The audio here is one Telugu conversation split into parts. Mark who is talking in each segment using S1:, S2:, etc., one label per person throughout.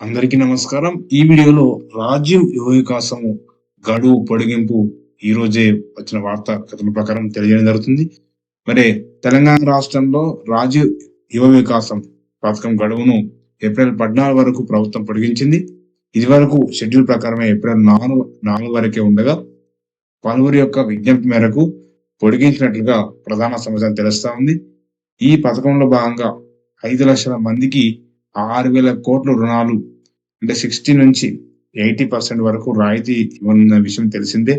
S1: అందరికీ నమస్కారం. ఈ వీడియోలో రాజీవ్ యువ గడువు పొడిగింపు ఈ రోజే వచ్చిన వార్త కథన ప్రకారం తెలియజేయడం జరుగుతుంది. మరి తెలంగాణ రాష్ట్రంలో రాజీవ్ యువ వికాసం పథకం గడువును ఏప్రిల్ పద్నాలుగు వరకు ప్రభుత్వం పొడిగించింది. ఇది వరకు షెడ్యూల్ ప్రకారమే ఏప్రిల్ నాలుగు నాలుగు వరకే ఉండగా పలువురి యొక్క విజ్ఞప్తి మేరకు పొడిగించినట్లుగా ప్రధాన సమాచారం తెలుస్తా ఉంది. ఈ పథకంలో భాగంగా ఐదు లక్షల మందికి ఆరు వేల కోట్ల రుణాలు అంటే సిక్స్టీ నుంచి ఎయిటీ పర్సెంట్ వరకు రాయితీ ఇవ్వనున్న విషయం తెలిసిందే.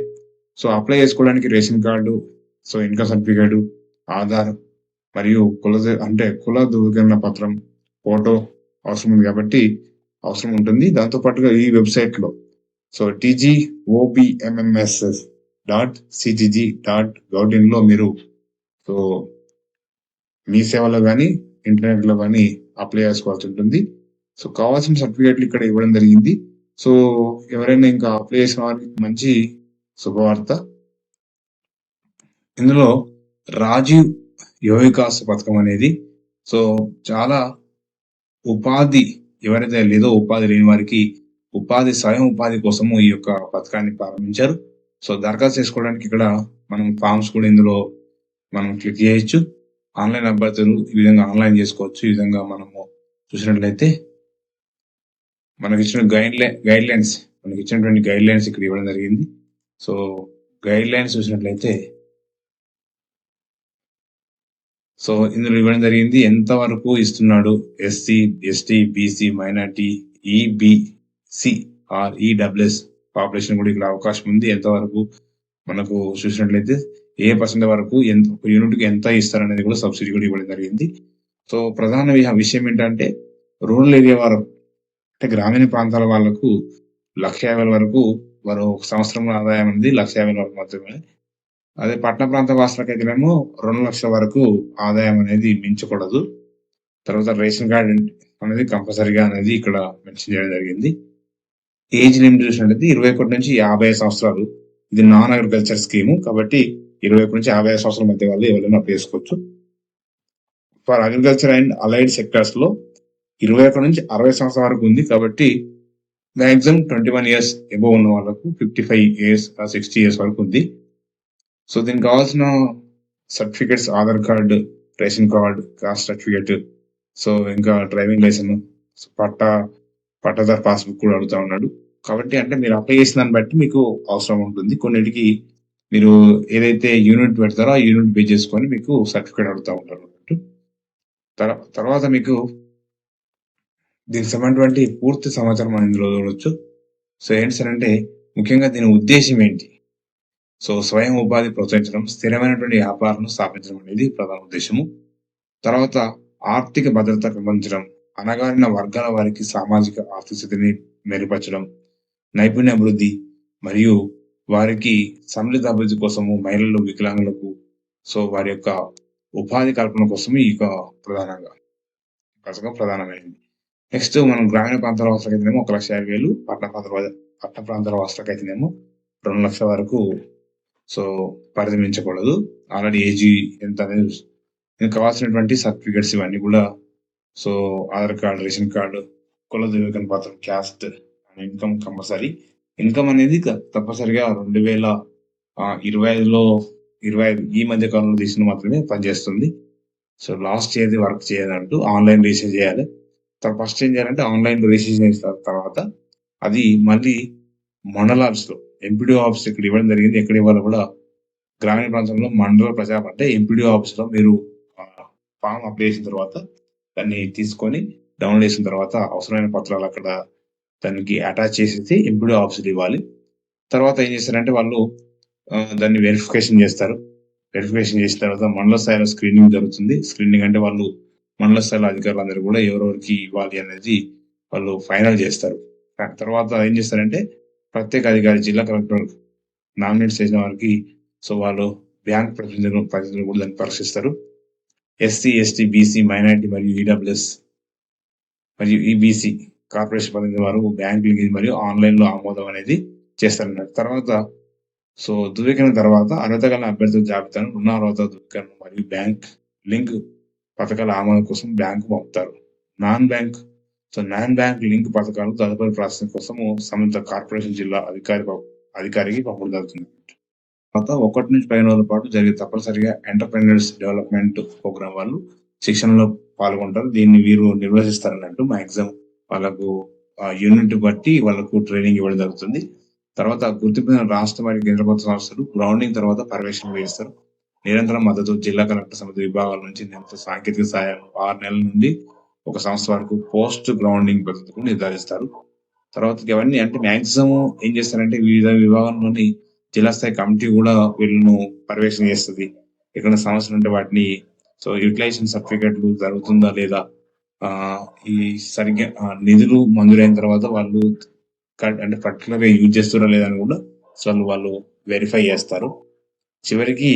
S1: సో అప్లై చేసుకోవడానికి ration card so income certificate Aadhaar మరియు కుల అంటే కుల ధృవీకరణ పత్రం ఫోటో అవసరం ఉంది కాబట్టి అవసరం ఉంటుంది. దాంతో పాటుగా ఈ వెబ్సైట్లో so TG OBMMSS dot CGG dot గౌటిన్లో మీరు సో మీ సేవలో కానీ ఇంటర్నెట్లో కానీ అప్లై చేసుకోవాల్సి ఉంటుంది సో కావాల్సిన సర్టిఫికేట్లు ఇక్కడ ఇవ్వడం జరిగింది. సో ఎవరైనా ఇంకా అప్లై చేసిన వారికి మంచి శుభవార్త. ఇందులో రాజీవ్ యువ వికాస్ పథకం అనేది సో చాలా ఉపాధి ఎవరైతే లేదో ఉపాధి లేని వారికి ఉపాధి స్వయం ఉపాధి కోసము ఈ యొక్క పథకాన్ని ప్రారంభించారు. సో దరఖాస్తు చేసుకోవడానికి ఇక్కడ మనం ఫామ్స్ కూడా ఇందులో మనం క్లిక్ చేయొచ్చు. ఆన్లైన్ అభ్యర్థులు ఈ విధంగా ఆన్లైన్ చేసుకోవచ్చు. ఈ విధంగా మనము చూసినట్లయితే మనకి ఇచ్చిన గైడ్ లైన్ గైడ్ లైన్స్ మనకి ఇచ్చినటువంటి గైడ్ లైన్స్ ఇక్కడ ఇవ్వడం జరిగింది. సో గైడ్ లైన్స్ చూసినట్లయితే సో ఇందులో ఇవ్వడం జరిగింది. ఎంతవరకు ఇస్తున్నాడు? SC ST BC minority EBC or EWS population కూడా ఇక్కడ అవకాశం ఉంది. ఎంతవరకు మనకు చూసినట్లయితే ఏ పర్సెంట్ వరకు ఎంత ఒక యూనిట్ ఎంత ఇస్తారనేది కూడా సబ్సిడీ కూడా ఇవ్వడం జరిగింది. సో ప్రధాన విషయం ఏంటంటే రూరల్ ఏరియా వారు అంటే గ్రామీణ ప్రాంతాల వాళ్ళకు లక్ష యాభై వేల వరకు వారు ఒక సంవత్సరం ఆదాయం అనేది లక్ష యాభై వరకు మాత్రమే. అదే పట్టణ ప్రాంత వాసులకైతేనేమో రెండు లక్షల వరకు ఆదాయం అనేది మించకూడదు. తర్వాత రేషన్ కార్డు అనేది కంపల్సరీగా అనేది ఇక్కడ మెన్షన్ చేయడం జరిగింది. ఏజ్ లిమిట్ చూసినట్లయితే ఇరవై ఒకటి నుంచి యాభై సంవత్సరాలు. ఇది నాన్ అగ్రికల్చర్ స్కీమ్. కాబట్టి ఇరవై ఒకటి నుంచి యాభై సంవత్సరాల మధ్య వాళ్ళు ఎవరైనా వేసుకోవచ్చు ఫర్ అగ్రికల్చర్ అండ్ అలైడ్ సెక్టర్స్లో ఇరవై ఒకటి నుంచి అరవై సంవత్సరాల వరకు ఉంది. కాబట్టి maximum twenty one years above ఉన్న వాళ్ళకు fifty five years sixty years వరకు ఉంది. సో దీనికి కావాల్సిన certificates Aadhaar card ration card caste certificate so ఇంకా డ్రైవింగ్ లైసెన్స్ పట్టా పట్టాదార్ పాస్బుక్ కూడా అడుగుతా ఉన్నాడు. కాబట్టి అంటే మీరు అప్లై చేసిన దాన్ని బట్టి మీకు అవసరం ఉంటుంది. కొన్నిటికి మీరు ఏదైతే యూనిట్ పెడతారో ఆ యూనిట్ బేస్ చేసుకొని మీకు సర్టిఫికేట్ అడుగుతూ ఉంటారు అన్నట్టు. తర్వాత మీకు దీనికి సంబంధించినటువంటి పూర్తి సమాచారం మనం ఇందులో చూడవచ్చు సో ఏంటి అంటే ముఖ్యంగా దీని ఉద్దేశం ఏంటి? సో స్వయం ఉపాధి ప్రోత్సహించడం స్థిరమైనటువంటి వ్యాపారాలను స్థాపించడం అనేది ప్రధాన ఉద్దేశము. తర్వాత ఆర్థిక భద్రత పెంపొందించడం అనగారిన వర్గాల వారికి సామాజిక ఆర్థిక స్థితిని మెరుగుపరచడం నైపుణ్య అభివృద్ధి మరియు వారికి సమ్మిళిత అభివృద్ధి కోసము మహిళలు వికలాంగులకు సో వారి యొక్క ఉపాధి కల్పన కోసం ఈ యొక్క ప్రధానంగా పథకం ప్రధానమైనది నెక్స్ట్ మనం గ్రామీణ ప్రాంతాల వాసులకైతేనేమో ఒక లక్ష యాభై వేలు పట్టణ ప్రాంతాల పట్టణ ప్రాంతాల వాసులకైతేనేమో రెండు లక్షల వరకు సో పరిధిమించకూడదు ఆల్రెడీ ఏజీ ఎంత అనేది దీనికి కావాల్సినటువంటి సర్టిఫికేట్స్ ఇవన్నీ కూడా so Aadhaar card ration card కుల ధృవీకరణ పత్రం క్యాస్ట్ ఇన్కమ్ కంపల్సరీ ఇన్కమ్ అనేది తప్పనిసరిగా రెండు వేల ఇరవై ఐదులో ఇరవై ఐదు ఈ మధ్య కాలంలో తీసిన మాత్రమే పనిచేస్తుంది. సో లాస్ట్ ఏది వర్క్ చేయాలంటూ ఆన్లైన్ రిజిస్టర్ చేయాలి. తర్వాత ఫస్ట్ ఏం చేయాలంటే ఆన్లైన్ రిజిస్ట్రేషన్ చేసిన తర్వాత అది మళ్ళీ మండలాల్స్లో ఎంపీడీ ఆఫీస్ ఇక్కడ ఇవ్వడం జరిగింది. ఎక్కడ ఇవ్వాలో కూడా గ్రామీణ ప్రాంతంలో మండల ప్రజా అంటే ఎంపీడీ ఆఫీస్లో మీరు ఫామ్ అప్లై చేసిన తర్వాత దాన్ని తీసుకొని డౌన్లోడ్ చేసిన తర్వాత అవసరమైన పత్రాలు అక్కడ దానికి అటాచ్ చేసేసి ఎంపీడీ ఆప్షన్ ఇవ్వాలి. తర్వాత ఏం చేస్తారంటే వాళ్ళు దాన్ని వెరిఫికేషన్ చేస్తారు. వెరిఫికేషన్ చేసిన తర్వాత మండల స్థాయిలో స్క్రీనింగ్ జరుగుతుంది. స్క్రీనింగ్ అంటే వాళ్ళు మండల స్థాయిలో అధికారులు అందరూ కూడా ఎవరెవరికి ఇవ్వాలి అనేది వాళ్ళు ఫైనల్ చేస్తారు. తర్వాత ఏం చేస్తారంటే ప్రత్యేక అధికారి జిల్లా కలెక్టర్ నామినేట్ చేసిన వారికి సో వాళ్ళు బ్యాంక్ ప్రతినిధులు ప్రతినిధులు కూడా దాన్ని పరీక్షిస్తారు. ఎస్సీ ఎస్టీ బీసీ మైనారిటీ మరియు ఈడబ్ల్యూఎస్ మరియు ఈబీసీ కార్పొరేషన్ ప్రతినిధి వారు బ్యాంకులు మరియు ఆన్లైన్లో ఆమోదం అనేది చేస్తారన్నారు తర్వాత సో ధృవీకరణ తర్వాత అర్హత గల అభ్యర్థుల జాబితాను రుణ అర్హత ధృవీకరణ మరియు బ్యాంక్ లింక్ పథకాల ఆమోదం కోసం బ్యాంకు పంపుతారు. Non bank so non bank link పథకాలు తదుపరి ప్రాసెసింగ్ కోసము సంబంధిత కార్పొరేషన్ జిల్లా అధికారి అధికారికి పంపడం జరుగుతుంది తర్వాత ఒకటి నుంచి పదిహేను రోజుల పాటు జరిగే తప్పనిసరిగా ఎంటర్ప్రెన్యూర్స్ డెవలప్మెంట్ ప్రోగ్రామ్ వాళ్ళు శిక్షణలో పాల్గొంటారు. దీన్ని వీరు నిర్వహిస్తారన్నట్టు మాక్సిమం వాళ్ళకు యూనిట్ బట్టి వాళ్ళకు ట్రైనింగ్ ఇవ్వడం జరుగుతుంది. తర్వాత గుర్తించిన రాష్ట్ర మరియు కేంద్ర ప్రభుత్వ సంస్థలు గ్రౌండింగ్ తర్వాత పర్యవేక్షణ వేస్తారు నిరంతరం మద్దతు జిల్లా కలెక్టర్ సమితి విభాగాల నుంచి నిరంతర సాంకేతిక సహాయం ఆరు నెలల నుండి ఒక సంస్థ వరకు పోస్ట్ గ్రౌండింగ్ పద్ధతులు నిర్ధారిస్తారు. తర్వాత ఇవన్నీ అంటే మాక్సిమం ఏం చేస్తారంటే వివిధ విభాగంలోని జిల్లా స్థాయి కమిటీ కూడా వీళ్ళను పర్యవేక్షణ చేస్తుంది. ఎక్కడ సమస్యలు ఉంటే వాటిని సో యూటిలైజేషన్ సర్టిఫికెట్లు జరుగుతుందా లేదా ఈ సరిగ్గా ఆ, నిధులు మంజూరైన తర్వాత వాళ్ళు అంటే పర్టికులర్గా యూజ్ చేస్తారా లేదా అని కూడా సో వాళ్ళు వాళ్ళు వెరిఫై చేస్తారు. చివరికి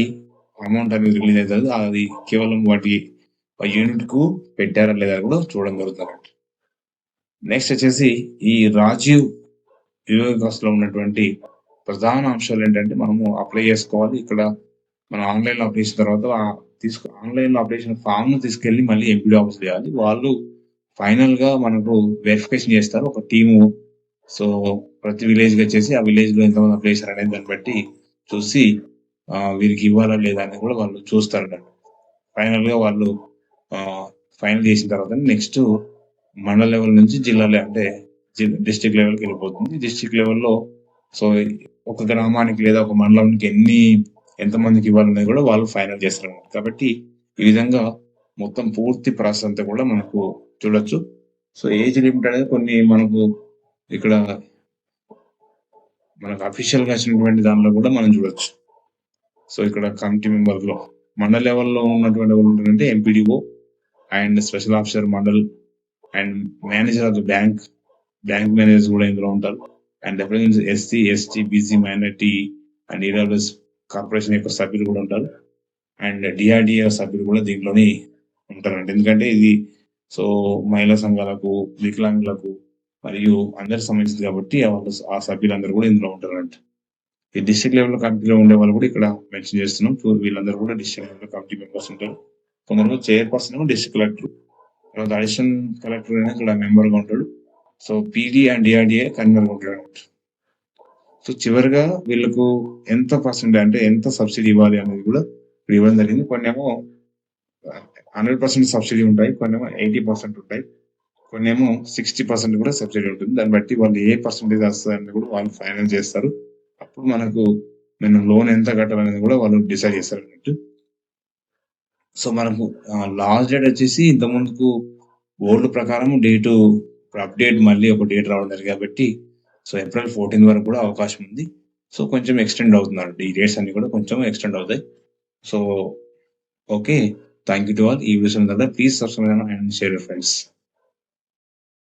S1: అమౌంట్ అనేది రిలీజ్ అవుతుంది. అది కేవలం వాటి యూనిట్కు పెట్టారా లేదా అని కూడా చూడడం జరుగుతుంది నెక్స్ట్ వచ్చేసి ఈ రాజీవ్ వివేకాస్ ఉన్నటువంటి ప్రధాన అంశాలు ఏంటంటే మనము అప్లై చేసుకోవాలి. ఇక్కడ మనం ఆన్లైన్లో అప్లై చేసిన తర్వాత తీసుకు ఆన్లైన్ అప్లికేషన్ ఫామ్ను తీసుకెళ్ళి మళ్ళీ ఎంపీ ఆఫీస్ చేయాలి వాళ్ళు ఫైనల్గా మనకు వెరిఫికేషన్ చేస్తారు. ఒక టీము సో ప్రతి విలేజ్గా వచ్చేసి ఆ విలేజ్లో ఎంతమంది అప్లై చేశారు అనేది దాన్ని బట్టి చూసి వీరికి ఇవ్వాలా లేదా అనేది కూడా వాళ్ళు చూస్తారు ఫైనల్గా వాళ్ళు ఫైనల్ చేసిన తర్వాత నెక్స్ట్ మండల లెవెల్ నుంచి జిల్లా అంటే డిస్ట్రిక్ట్ లెవెల్కి వెళ్ళిపోతుంది. డిస్టిక్ లెవెల్లో సో ఒక గ్రామానికి లేదా ఒక మండలానికి ఎన్ని ఎంతమందికి ఇవ్వాలనేది కూడా వాళ్ళు ఫైనల్ చేస్తారు కాబట్టి ఈ విధంగా మొత్తం పూర్తి ప్రాసెస్ అంతా కూడా మనకు చూడొచ్చు. సో ఏజ్ లిమిట్ అనేది కొన్ని మనకు ఇక్కడ మనకు అఫీషియల్గా వచ్చినటువంటి దానిలో కూడా మనం చూడొచ్చు. సో ఇక్కడ కమిటీ మెంబర్లో మండల లెవెల్లో ఉన్నటువంటి వాళ్ళు ఉంటారంటే MPDO and special officer mandal and manager of the bank bank manager కూడా ఇందులో ఉంటారు. And represent SC ST BC minority and EWS corporation యొక్క సభ్యులు కూడా ఉంటారు. అండ్ డిఆర్డిఏ సభ్యులు కూడా దీంట్లోనే ఉంటారండి. ఎందుకంటే ఇది సో మహిళా సంఘాలకు వికలాంగులకు మరియు అందరికి సంబంధించింది కాబట్టి ఆ వాళ్ళు ఆ సభ్యులందరూ కూడా ఇందులో ఉంటారంట ఈ డిస్ట్రిక్ట్ లెవెల్ కమిటీలో ఉండే వాళ్ళు కూడా ఇక్కడ మెన్షన్ చేస్తున్నాం. వీళ్ళందరూ కూడా డిస్ట్రిక్ట్ లెవెల్ కమిటీ మెంబర్స్ ఉంటారు. కొందరు చైర్పర్సన్ డిస్టిక్ కలెక్టర్. తర్వాత అడిషనల్ కలెక్టర్ అయినా ఇక్కడ మెంబర్గా ఉంటాడు. సో పీడీ అండ్ డిఆర్డిఏ కన్వీనర్గా ఉంటాడు అనమాట సో చివరిగా వీళ్ళకు ఎంత పర్సెంట్ అంటే ఎంత సబ్సిడీ ఇవ్వాలి అనేది కూడా ఇప్పుడు ఇవ్వడం జరిగింది. కొన్ని ఏమో హండ్రెడ్ పర్సెంట్ సబ్సిడీ ఉంటాయి కొన్ని ఏమో ఎయిటీ పర్సెంట్ ఉంటాయి కొన్ని ఏమో సిక్స్టీ పర్సెంట్ కూడా సబ్సిడీ ఉంటుంది. దాన్ని బట్టి వాళ్ళు ఏ పర్సెంటేజ్ వస్తుంది కూడా వాళ్ళు ఫైనల్ చేస్తారు. అప్పుడు మనకు నేను లోన్ ఎంత కట్టాలనేది కూడా వాళ్ళు డిసైడ్ చేస్తారు అన్నట్టు. సో మనకు లాస్ట్ డేట్ వచ్చేసి ఇంత ముందుకు ఓల్డ్ ప్రకారం డేటు అప్డేట్ మళ్ళీ ఒక డేట్ రావడం జరిగింది. కాబట్టి సో ఏప్రిల్ ఫోర్టీన్ వరకు కూడా అవకాశం ఉంది. సో కొంచెం ఎక్స్టెండ్ అవుతున్నారు. ఈ డేట్స్ అన్ని కూడా కొంచెం ఎక్స్టెండ్ అవుతాయి. So okay thank you to all ఈ విషయం కదా please subscribe and share friends